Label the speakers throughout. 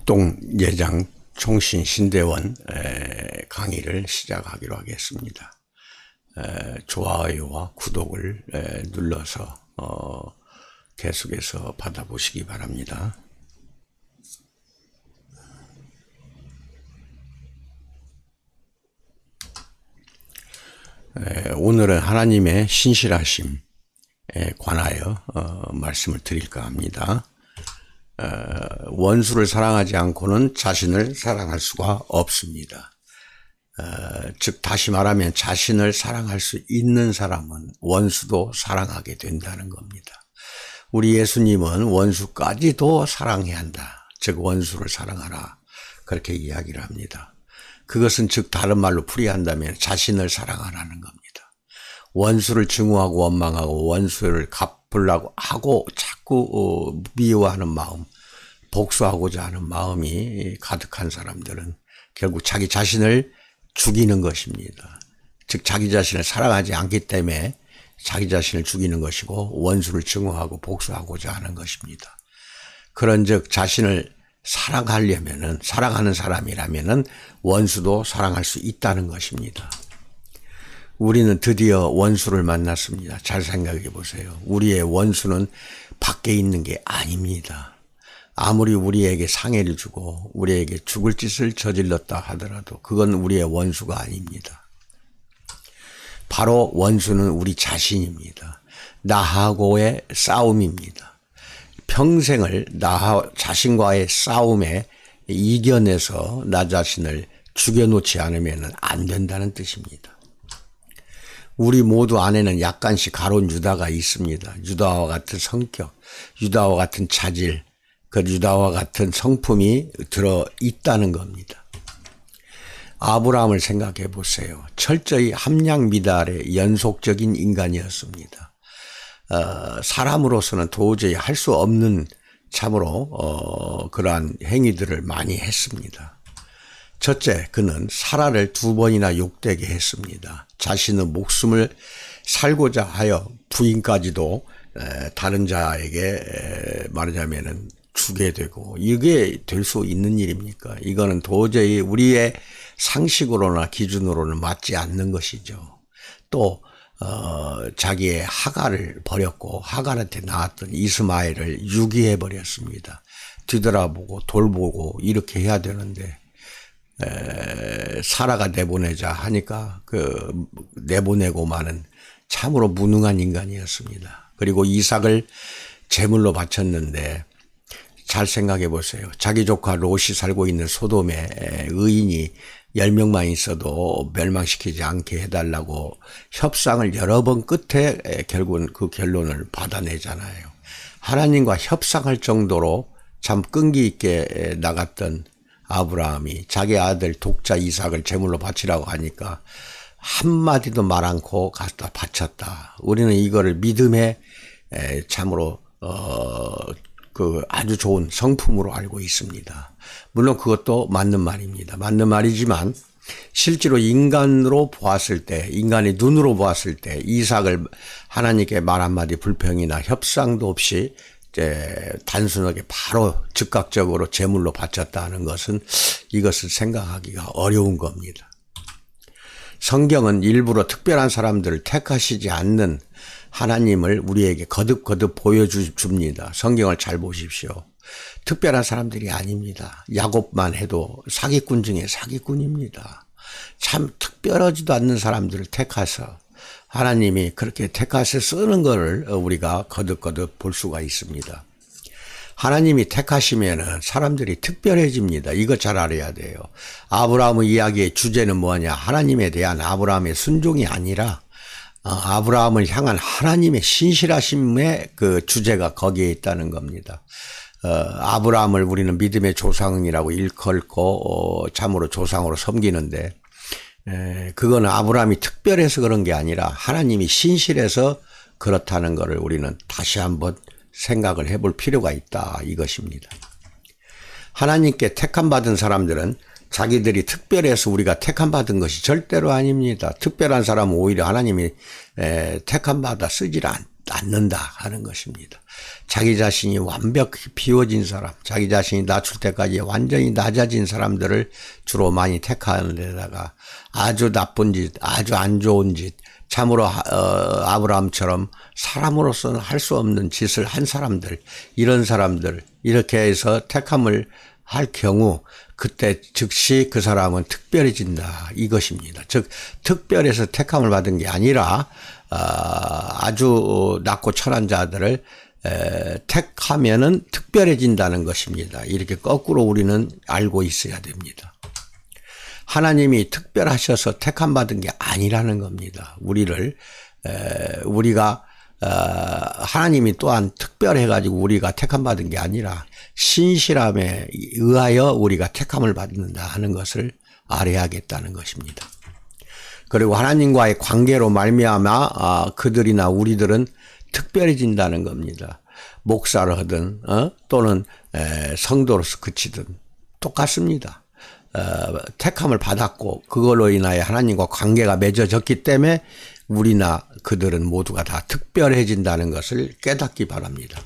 Speaker 1: 박동 예장 총신 신대원 에, 강의를 시작하기로 하겠습니다. 에, 좋아요와 구독을 에, 눌러서 어, 계속해서 받아보시기 바랍니다. 에, 오늘은 하나님의 신실하심에 관하여 어, 말씀을 드릴까 합니다. 어, 원수를 사랑하지 않고는 자신을 사랑할 수가 없습니다. 어, 즉 다시 말하면 자신을 사랑할 수 있는 사람은 원수도 사랑하게 된다는 겁니다. 우리 예수님은 원수까지도 사랑해야 한다. 즉 원수를 사랑하라. 그렇게 이야기를 합니다. 그것은 즉 다른 말로 풀이한다면 자신을 사랑하라는 겁니다. 원수를 증오하고 원망하고 원수를 갚으려고 하고 자꾸 어, 미워하는 마음, 복수하고자 하는 마음이 가득한 사람들은 결국 자기 자신을 죽이는 것입니다. 즉 자기 자신을 사랑하지 않기 때문에 자기 자신을 죽이는 것이고 원수를 증오하고 복수하고자 하는 것입니다. 그런즉 자신을 사랑하려면은 사랑하는 사람이라면은 원수도 사랑할 수 있다는 것입니다. 우리는 드디어 원수를 만났습니다. 잘 생각해 보세요. 우리의 원수는 밖에 있는 게 아닙니다. 아무리 우리에게 상해를 주고 우리에게 죽을 짓을 저질렀다 하더라도 그건 우리의 원수가 아닙니다. 바로 원수는 우리 자신입니다. 나하고의 싸움입니다. 평생을 나 자신과의 싸움에 이겨내서 나 자신을 죽여놓지 않으면 안 된다는 뜻입니다. 우리 모두 안에는 약간씩 가론 유다가 있습니다. 유다와 같은 성격, 유다와 같은 자질, 그 유다와 같은 성품이 들어 있다는 겁니다. 아브라함을 생각해 보세요. 철저히 함량 미달의 연속적인 인간이었습니다. 어, 사람으로서는 도저히 할 수 없는 참으로 어, 그러한 행위들을 많이 했습니다. 첫째, 그는 사라를 두 번이나 욕되게 했습니다. 자신의 목숨을 살고자 하여 부인까지도 에, 다른 자에게 에, 말하자면은 주게 되고 이게 될 수 있는 일입니까? 이거는 도저히 우리의 상식으로나 기준으로는 맞지 않는 것이죠. 또 어, 자기의 하가를 버렸고 하갈한테 낳았던 이스마엘을 유기해 버렸습니다. 뒤돌아보고 돌보고 이렇게 해야 되는데 에, 사라가 내보내자 하니까 그 내보내고만은 참으로 무능한 인간이었습니다. 그리고 이삭을 제물로 바쳤는데 잘 생각해 보세요. 자기 조카 롯이 살고 있는 소돔에 의인이 10명만 있어도 멸망시키지 않게 해달라고 협상을 여러 번 끝에 결국은 그 결론을 받아내잖아요. 하나님과 협상할 정도로 참 끈기 있게 나갔던 아브라함이 자기 아들 독자 이삭을 제물로 바치라고 하니까 한마디도 말 않고 갖다 바쳤다. 우리는 이거를 믿음의 참으로 어, 그 아주 좋은 성품으로 알고 있습니다. 물론 그것도 맞는 말입니다. 맞는 말이지만 실제로 인간으로 보았을 때, 인간의 눈으로 보았을 때 이삭을 하나님께 말 한마디 불평이나 협상도 없이 이제 단순하게 바로 즉각적으로 제물로 바쳤다는 것은 이것을 생각하기가 어려운 겁니다. 성경은 일부러 특별한 사람들을 택하시지 않는 하나님을 우리에게 거듭거듭 보여줍니다. 성경을 잘 보십시오. 특별한 사람들이 아닙니다. 야곱만 해도 사기꾼 중에 사기꾼입니다. 참 특별하지도 않는 사람들을 택하서 하나님이 그렇게 택하셔 쓰는 것을 우리가 거듭거듭 볼 수가 있습니다. 하나님이 택하시면은 사람들이 특별해집니다. 이거 잘 알아야 돼요. 아브라함의 이야기의 주제는 뭐냐? 하나님에 대한 아브라함의 순종이 아니라 어, 아브라함을 향한 하나님의 신실하심의 그 주제가 거기에 있다는 겁니다. 어, 아브라함을 우리는 믿음의 조상이라고 일컬고 어, 참으로 조상으로 섬기는데 에, 그거는 아브라함이 특별해서 그런 게 아니라 하나님이 신실해서 그렇다는 것을 우리는 다시 한번 생각을 해볼 필요가 있다 이것입니다. 하나님께 택함 받은 사람들은 자기들이 특별해서 우리가 택함 받은 것이 절대로 아닙니다. 특별한 사람은 오히려 하나님이 택함 받아 쓰질 않는다 하는 것입니다. 자기 자신이 완벽히 비워진 사람, 자기 자신이 낮출 때까지 완전히 낮아진 사람들을 주로 많이 택하는 데다가 아주 나쁜 짓, 아주 안 좋은 짓, 참으로 하- 어, 아브라함처럼 사람으로서는 할 수 없는 짓을 한 사람들, 이런 사람들 이렇게 해서 택함을 할 경우 그때 즉시 그 사람은 특별해진다 이것입니다. 즉 특별해서 택함을 받은 게 아니라 어, 아주 낮고 천한 자들을 에, 택하면은 특별해진다는 것입니다. 이렇게 거꾸로 우리는 알고 있어야 됩니다. 하나님이 특별하셔서 택함 받은 게 아니라는 겁니다. 우리를 에, 우리가 어, 하나님이 또한 특 별해 가지고 우리가 택함 받은 게 아니라 신실함에 의하여 우리가 택함을 받는다 하는 것을 알아야겠다는 것입니다. 그리고 하나님과의 관계로 말미암아 아, 그들이나 우리들은 특별해진다는 겁니다. 목사를 하든 어? 또는 에, 성도로서 그치든 똑같습니다. 어, 택함을 받았고 그걸로 인하여 하나님과 관계가 맺어졌기 때문에 우리나 그들은 모두가 다 특별해진다는 것을 깨닫기 바랍니다.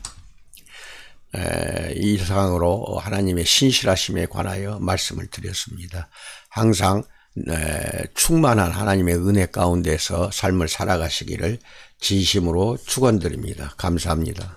Speaker 1: 에, 이 이상으로 하나님의 신실하심에 관하여 말씀을 드렸습니다. 항상 에, 충만한 하나님의 은혜 가운데서 삶을 살아가시기를 진심으로 축원드립니다. 감사합니다.